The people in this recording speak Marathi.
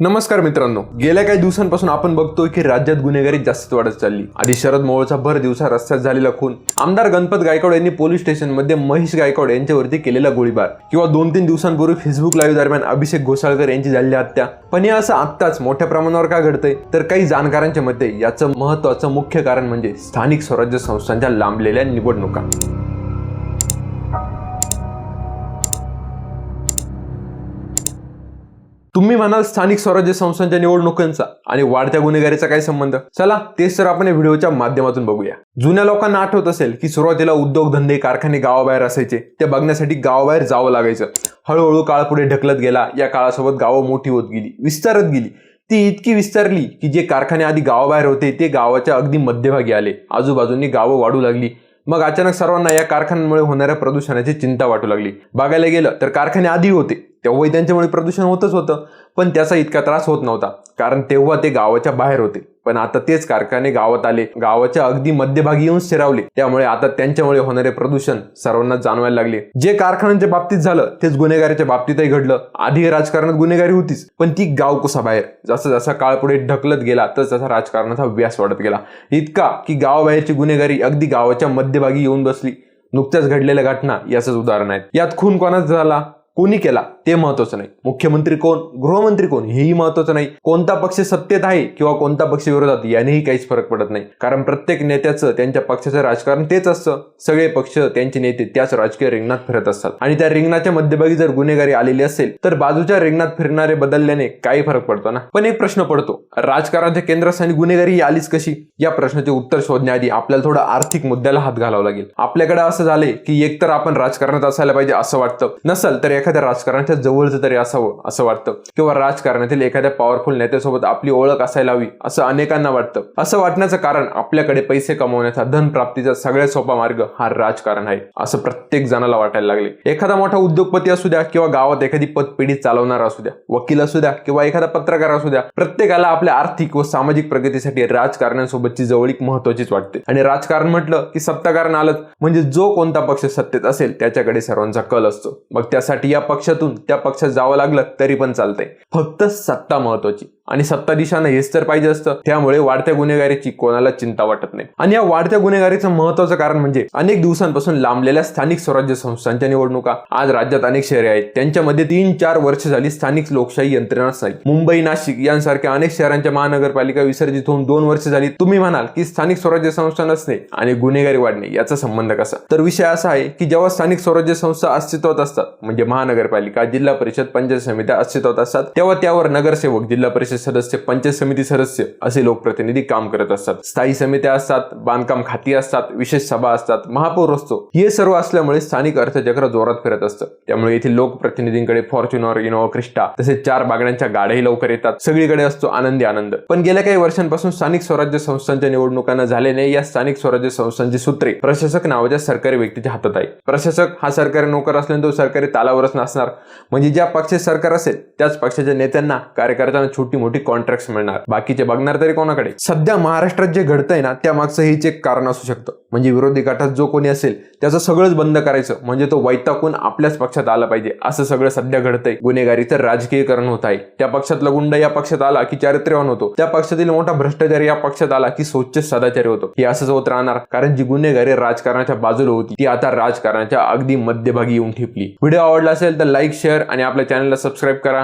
नमस्कार मित्रांनो. गेल्या काही दिवसांपासून आपण बघतोय की राज्यात गुन्हेगारी जास्त वाढत चालली. आधी शरद मोहोळचा भर दिवसा रस्त्यात झालेला खून आमदार गणपत गायकवाड यांनी पोलीस स्टेशनमध्ये महेश गायकवाड यांच्यावरती केलेला गोळीबार. किंवा दोन तीन दिवसांपूर्वी फेसबुक लाईव्ह दरम्यान अभिषेक घोसाळकर यांची झालेली हत्या. पण हे असं आत्ताच मोठ्या प्रमाणावर का घडतंय? तर काही जाणकारांच्या मते याचं महत्वाचं मुख्य कारण म्हणजे स्थानिक स्वराज्य संस्थांच्या लांबलेल्या निवडणुका. तुम्ही म्हणाल स्थानिक स्वराज्य संस्थांच्या निवडणुकांचा आणि वाढत्या गुन्हेगारीचा काय संबंध? चला तेच तर आपण या व्हिडिओच्या माध्यमातून बघूया. जुन्या लोकांना आठवत असेल की सुरुवातीला उद्योगधंदे कारखाने गावाबाहेर असायचे. ते बघण्यासाठी गावाबाहेर जावं लागायचं. हळूहळू काळ पुढे ढकलत गेला. या काळासोबत गावं मोठी होत गेली विस्तारत गेली. ती इतकी विस्तारली की जे कारखाने आधी गावाबाहेर होते ते गावाच्या अगदी मध्यभागी आले. आजूबाजूंनी गावं वाढू लागली. मग अचानक सर्वांना या कारखान्यांमुळे होणाऱ्या प्रदूषणाची चिंता वाटू लागली. बघायला गेलं तर कारखाने आधी होते. तेव्हाही त्यांच्यामुळे प्रदूषण होतच होतं. पण त्याचा इतका त्रास होत नव्हता. कारण तेव्हा ते गावाच्या बाहेर होते. पण आता तेच कारखाने गावात आले. गावाच्या अगदी मध्यभागी येऊन स्थिरावले त्यामुळे आता त्यांच्यामुळे होणारे प्रदूषण सर्वांना जाणवायला लागले. जे कारखान्यांच्या बाबतीत झालं तेच गुन्हेगारीच्या बाबतीतही घडलं. आधी राजकारणात गुन्हेगारी होतीच पण ती गाव कुसाबाहेर. जसा जसा काळ पुढे ढकलत गेला तस तसा राजकारणाचा व्यास वाढत गेला. इतका की गावाबाहेरची गुन्हेगारी अगदी गावाच्या मध्यभागी येऊन बसली. नुकत्याच घडलेल्या घटना याचंच उदाहरण आहेत. यात खून कोणाचा झाला? कोणी केला? ते महत्वाचं नाही. मुख्यमंत्री कोण? गृहमंत्री कोण? हेही महत्वाचं नाही. कोणता पक्ष सत्तेत आहे किंवा कोणता पक्ष विरोधात यानेही काहीच फरक पडत नाही. कारण प्रत्येक नेत्याचं त्यांच्या पक्षाचं राजकारण तेच असतं. सगळे पक्ष त्यांचे नेते त्याच राजकीय रिंगणात फिरत असतात. आणि त्या रिंगणाच्या मध्यभागी जर गुन्हेगारी आलेली असेल तर बाजूच्या रिंगणात फिरणारे बदलल्याने काही फरक पडतो ना? पण एक प्रश्न पडतो. राजकारणाच्या केंद्रस्थानी गुन्हेगारी आलीच कशी? या प्रश्नाचे उत्तर शोधण्याआधी आपल्याला थोडं आर्थिक मुद्द्याला हात घालावा लागेल. आपल्याकडे असं झाले की एकतर आपण राजकारणात असायला पाहिजे असं वाटतं. नसल तर एखाद्या राजकारणाच्या जवळचं तरी असावं असं वाटतं. किंवा राजकारणातील एखाद्या पॉवरफुल नेत्यासोबत आपली ओळख असायला हवी असं अनेकांना वाटतं. असं वाटण्याचं कारण आपल्याकडे पैसे कमवण्याचा धन प्राप्तीचा सगळ्यात सोपा मार्ग हा राजकारण आहे असं प्रत्येक जणाला वाटायला लागले. एखादा मोठा उद्योगपती असू द्या किंवा गावात एखादी पतपिढी चालवणारा असू द्या वकील असू द्या किंवा एखादा पत्रकार असू द्या प्रत्येकाला आपल्या आर्थिक व सामाजिक प्रगतीसाठी राजकारणासोबतची जवळीक महत्वाचीच वाटते. आणि राजकारण म्हटलं की सत्ताकारण आलंच म्हणजे जो कोणता पक्ष सत्तेत असेल त्याच्याकडे सर्वांचा कल असतो. मग त्यासाठी या पक्षातून त्या पक्षात जावं लागलं तरी पण चालतंय. फक्त सत्ता महत्वाची. आणि सत्ताधीशांना हेच तर पाहिजे असतं. त्यामुळे वाढत्या गुन्हेगारीची कोणाला चिंता वाटत नाही. आणि या वाढत्या गुन्हेगारीचं महत्वाचं कारण म्हणजे अनेक दिवसांपासून लांबलेल्या स्थानिक स्वराज्य संस्थांच्या निवडणुका. आज राज्यात अनेक शहरे आहेत. त्यांच्यामध्ये तीन चार वर्ष झाली स्थानिक लोकशाही यंत्रणाच नाही. मुंबई नाशिक यांसारख्या अनेक शहरांच्या महानगरपालिका विसर्जित होऊन दोन वर्ष झाली. तुम्ही म्हणाल की स्थानिक स्वराज्य संस्था नसणे आणि गुन्हेगारी वाढणे याचा संबंध कसा? तर विषय असा आहे की जेव्हा स्थानिक स्वराज्य संस्था अस्तित्वात असतात म्हणजे महानगरपालिका जिल्हा परिषद पंचायत समित्या अस्तित्वात असतात तेव्हा त्यावर नगरसेवक जिल्हा परिषद सदस्य पंचायत समिती सदस्य असे लोकप्रतिनिधी काम करत असतात. स्थायी समित्या असतात बांधकाम खाती असतात विशेष सभा असतात महापौर असतो. हे सर्व असल्यामुळे स्थानिक अर्थचक्र जोरात फिरत असतं. त्यामुळे येथील लोकप्रतिनिधींकडे फॉर्च्युनर इनोवा क्रिस्टा तसेच चार बागड्यांच्या गाड्याही लवकर येतात. सगळीकडे असतो आनंदी आनंद. पण गेल्या काही वर्षांपासून स्थानिक स्वराज्य संस्थांच्या निवडणुकांना झाल्याने या स्थानिक स्वराज्य संस्थांची सूत्रे प्रशासक नावाच्या सरकारी व्यक्तीच्या हातात आहे. प्रशासक हा सरकारी नोकर असल्याने तो सरकारी तालावरच नसणार म्हणजे ज्या पक्षाचे सरकार असेल त्याच पक्षाच्या नेत्यांना कार्यकर्त्यांना छोटी मोठी कॉन्ट्रॅक्ट मिळणार. बाकीचे बघणार तरी कोणाकडे? सध्या महाराष्ट्रात जे घडतंय ना त्या मागचं हेच एक कारण असू शकतं. म्हणजे विरोधी गटात जो कोणी असेल त्याचं सगळंच बंद करायचं. म्हणजे तो वैतागून आपल्याच पक्षात आला पाहिजे. असं सगळं सध्या घडतंय. गुन्हेगारीचं राजकीयकरण होत आहे. त्या पक्षातला गुंड या पक्षात आला की चारित्र्यवान होतो. त्या पक्षातील मोठा भ्रष्टाचारी या पक्षात आला की स्वच्छ सदाचारी होतो. हे असंच होत राहणार. कारण जी गुन्हेगारी राजकारणाच्या बाजूला होती ती आता राजकारणाच्या अगदी मध्यभागी येऊन ठेपली. व्हिडिओ आवडला असेल तर लाईक शेअर आणि आपल्या चॅनलला सबस्क्राईब करा.